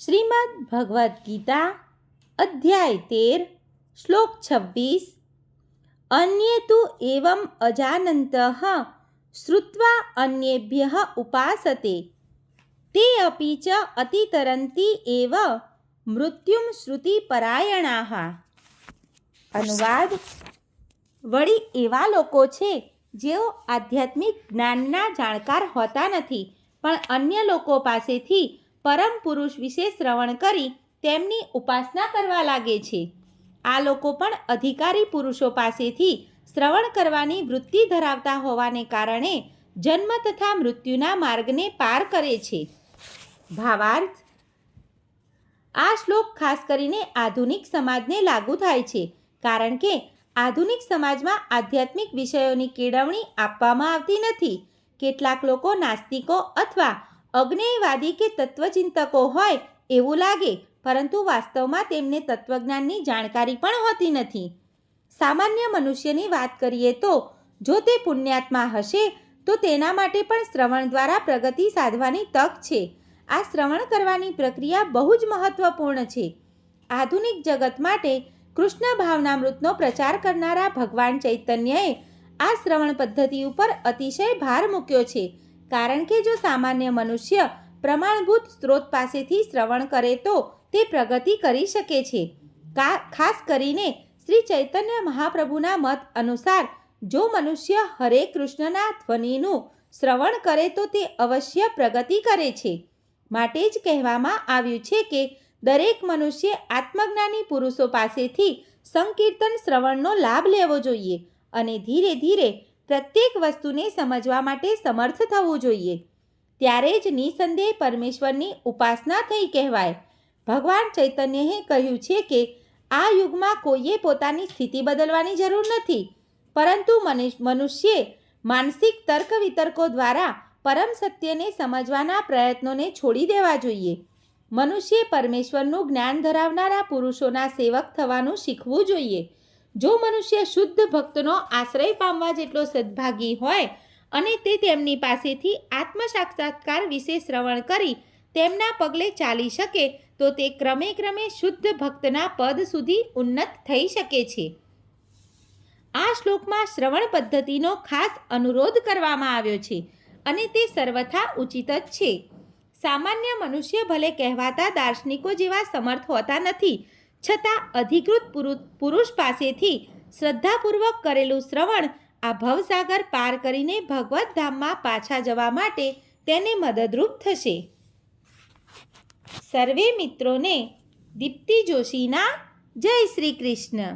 શ્રીમદ ભગવદ્ ગીતા, અધ્યાય તેર, શ્લોક છવ્વીસ અન્ય તો એવમ અજાનંત શ્રુત્વા અન્યેભ્ય ઉપાસતે, તે અપી ચ અતિતરંતી એવ મૃત્યુમ શ્રુતિપરાયણાઃ. અનુવાદ, વળી એવા લોકો છે, જેઓ આધ્યાત્મિક જ્ઞાનના જાણકાર હોતા નથી, પણ અન્ય લોકો પાસેથી પરમ પુરુષ વિશે શ્રવણ કરી તેમની ઉપાસના કરવા લાગે છે. આ લોકો પણ અધિકારી પુરુષો પાસેથી શ્રવણ કરવાની વૃત્તિ ધરાવતા હોવાને કારણે જન્મ તથા મૃત્યુના માર્ગને પાર કરે છે. ભાવાર્થ. આ શ્લોક ખાસ કરીને આધુનિક સમાજને લાગુ થાય છે, કારણ કે આધુનિક સમાજમાં આધ્યાત્મિક વિષયોની કેળવણી આપવામાં આવતી નથી. કેટલાક લોકો નાસ્તિકો અથવા અગ્નેયવાદી કે તત્વચિંતકો હોય એવું લાગે, પરંતુ વાસ્તવમાં તેમને તત્વજ્ઞાનની જાણકારી પણ હોતી નથી. સામાન્ય મનુષ્યની વાત કરીએ તો, જો તે પુણ્યાત્મા હશે, તો તેના માટે પણ શ્રવણ દ્વારા પ્રગતિ સાધવાની તક છે. આ શ્રવણ કરવાની પ્રક્રિયા બહુ જ મહત્વપૂર્ણ છે. આધુનિક જગત માટે કૃષ્ણ ભાવનામૃતનો પ્રચાર કરનારા ભગવાન ચૈતન્યએ આ શ્રવણ પદ્ધતિ ઉપર અતિશય ભાર મૂક્યો છે. કારણ કે જો સામાન્ય મનુષ્ય પ્રમાણભૂત સ્ત્રોત પાસેથી શ્રવણ કરે તો તે પ્રગતિ કરી શકે છે. ખાસ કરીને શ્રી ચૈતન્ય મહાપ્રભુના મત અનુસાર, જો મનુષ્ય હરે કૃષ્ણના ધ્વનિનું શ્રવણ કરે તો તે અવશ્ય પ્રગતિ કરે છે. માટે જ કહેવામાં આવ્યું છે કે, દરેક મનુષ્ય આત્મજ્ઞાની પુરુષો પાસેથી સંકીર્તન શ્રવણનો લાભ લેવો જોઈએ અને ધીરે ધીરે પ્રત્યેક વસ્તુને સમજવા માટે સમર્થ થવું જોઈએ. ત્યારે જ નિસંદેહ પરમેશ્વરની ઉપાસના થઈ કહેવાય. ભગવાન ચૈતન્યએ કહ્યું છે કે, આ યુગમાં કોઈએ પોતાની સ્થિતિ બદલવાની જરૂર નથી, પરંતુ મનુષ્યે માનસિક તર્ક વિતર્કો દ્વારા પરમ સત્યને સમજવાના પ્રયત્નોને છોડી દેવા જોઈએ. મનુષ્યે પરમેશ્વરનું જ્ઞાન ધરાવનારા પુરુષોના સેવક થવાનું શીખવું જોઈએ. જો મનુષ્ય શુદ્ધ ભક્તનો આશ્રય પામવા જેટલો સદભાગી હોય અને તે તેમની પાસેથી આત્મ સાક્ષાત્કાર વિશે શ્રવણ કરી તેમના પગલે ચાલી શકે, તો તે ક્રમે ક્રમે શુદ્ધ ભક્તના પદ સુધી ઉન્નત થઈ શકે છે. આ શ્લોકમાં શ્રવણ પદ્ધતિનો ખાસ અનુરોધ કરવામાં આવ્યો છે અને તે સર્વથા ઉચિત જ છે. સામાન્ય મનુષ્ય ભલે કહેવાતા દાર્શનિકો જેવા સમર્થ હોતા નથી છતાં અધિકૃત પુરુષ પાસેથી શ્રદ્ધાપૂર્વક કરેલું શ્રવણ આ ભવસાગર પાર કરીને ભગવત ધામમાં પાછા જવા માટે તેને મદદરૂપ થશે. સર્વે મિત્રોને દીપ્તિ જોશીના જય શ્રી કૃષ્ણ.